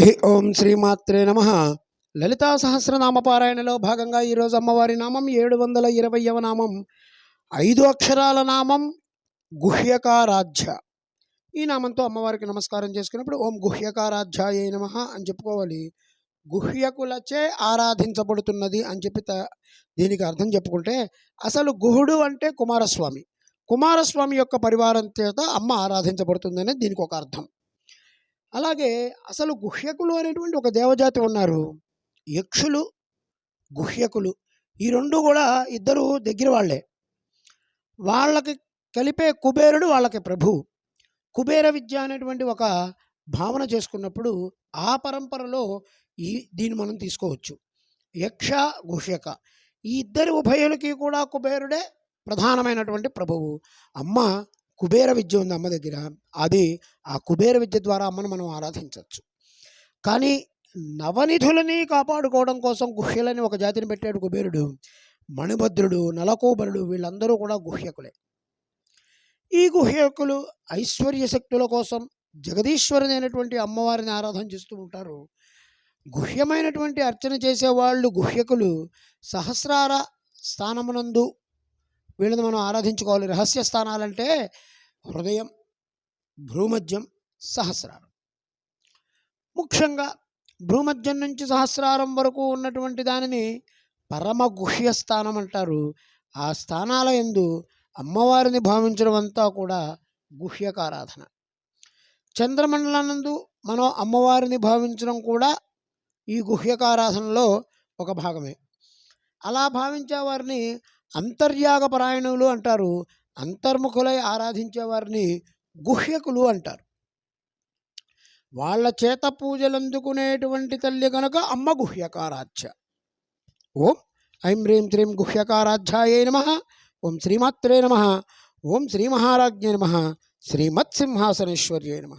హే ఓం శ్రీమాత్రే నమ. లలితా సహస్రనామ పారాయణలో భాగంగా ఈరోజు అమ్మవారి నామం ఏడు వందల ఇరవయవ నామం. ఐదు అక్షరాల నామం గుహ్యకారాధ్య. ఈ నామంతో అమ్మవారికి నమస్కారం చేసుకున్నప్పుడు ఓం గుహ్యకారాధ్యాయ నమ అని చెప్పుకోవాలి. గుహ్యకులచే ఆరాధించబడుతున్నది అని చెప్పి దీనికి అర్థం చెప్పుకుంటే అసలు గుహుడు అంటే కుమారస్వామి. కుమారస్వామి యొక్క పరివారం చేత అమ్మ ఆరాధించబడుతుందనే దీనికి ఒక అర్థం. అలాగే అసలు గుహ్యకులు అనేటువంటి ఒక దేవజాతి ఉన్నారు. యక్షులు గుహ్యకులు ఈ రెండు కూడా ఇద్దరు దగ్గర వాళ్ళే. వాళ్ళకి కలిపే కుబేరుడు వాళ్ళకి ప్రభు. కుబేర విద్య అనేటువంటి ఒక భావన చేసుకున్నప్పుడు ఆ పరంపరలో ఈ దీన్ని మనం తీసుకోవచ్చు. యక్ష గుహ్యక ఈ ఇద్దరి ఉభయులకి కూడా కుబేరుడే ప్రధానమైనటువంటి ప్రభువు. అమ్మ కుబేర విద్య ఉంది అమ్మ దగ్గర. అది ఆ కుబేర విద్య ద్వారా అమ్మను మనం ఆరాధించవచ్చు. కానీ నవనిధులని కాపాడుకోవడం కోసం గుహ్యలని ఒక జాతిని పెట్టాడు కుబేరుడు మణిభద్రుడు నలకోబరుడు వీళ్ళందరూ కూడా గుహ్యకులే. ఈ గుహ్యకులు ఐశ్వర్య శక్తుల కోసం జగదీశ్వరుని అయినటువంటి అమ్మవారిని ఆరాధన చేస్తూ ఉంటారు. గుహ్యమైనటువంటి అర్చన చేసేవాళ్ళు గుహ్యకులు సహస్రార స్థానమునందు వీళ్ళని మనం ఆరాధించుకోవాలి. రహస్య స్థానాలంటే హృదయం భ్రూమధ్యం సహస్రారం. ముఖ్యంగా భ్రూమధ్యం నుంచి సహస్రారం వరకు ఉన్నటువంటి దానిని పరమ గుహ్య స్థానం అంటారు. ఆ స్థానాల ఎందు అమ్మవారిని భావించడం అంతా కూడా గుహ్యకారాధన. చంద్రమండలానందు మనం అమ్మవారిని భావించడం కూడా ఈ గుహ్యకారాధనలో ఒక భాగమే. అలా భావించే వారిని అంతర్యాగ పరాయణులు అంటారు అంతర్ముఖులై ఆరాధించే వారిని గుహ్యకులు అంటారు. వాళ్ళ చేత పూజలందుకునేటువంటి తల్లి కనుక అమ్మ గుహ్యకారాధ్య. ఓం ఐం హ్రీం శ్రీం గుహ్యకారాధ్యాయే నమ ఓం శ్రీమాత్రే నమ ఓం శ్రీమహారాజ్ఞే నమ శ్రీమత్సింహాసనేశ్వర్యే నమ.